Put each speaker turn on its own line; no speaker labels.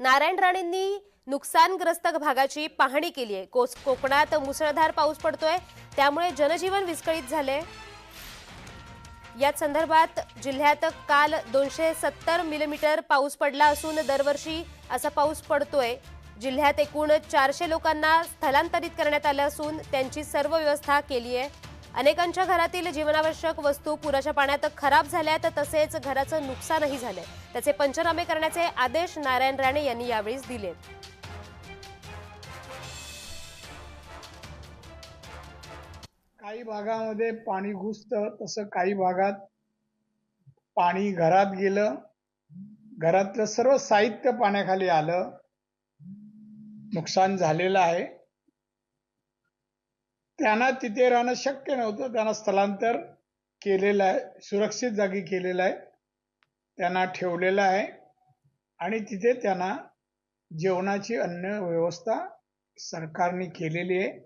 नारायण राणेंनी नुकसानग्रस्त भागाची पाहणी केली आहे. कोस कोकणात मुसळधार पाऊस पडतोय. त्यामुळे जनजीवन विस्कळीत झाले याच संदर्भात जिल्ह्यात काल दोनशे सत्तर मिलीमीटर पाऊस पडला असून दरवर्षी असा पाऊस पडतोय. जिल्ह्यात एकूण चारशे लोकांना स्थलांतरित करण्यात आलं असून त्यांची सर्व व्यवस्था केली आहे. अनेकांच्या घरातील जीवनावश्यक वस्तू पुराच्या पाण्यात खराब झाल्यात तसेच घराचं नुकसानही झालंय. त्याचे पंचनामे करण्याचे आदेश नारायण राणे यांनी यावेळी दिले.
काही भागामध्ये पाणी घुसतं तसं काही भागात पाणी घरात गेलं घरातलं सर्व साहित्य पाण्याखाली आलं नुकसान झालेलं आहे. त्यांना तिथे राहणं शक्य नव्हतं. त्यांना स्थलांतर केलेलं आहे सुरक्षित जागी केलेलं आहे. त्यांना ठेवलेलं आहे. आणि तिथे त्यांना जेवणाची अन्न व्यवस्था सरकारने केलेली आहे.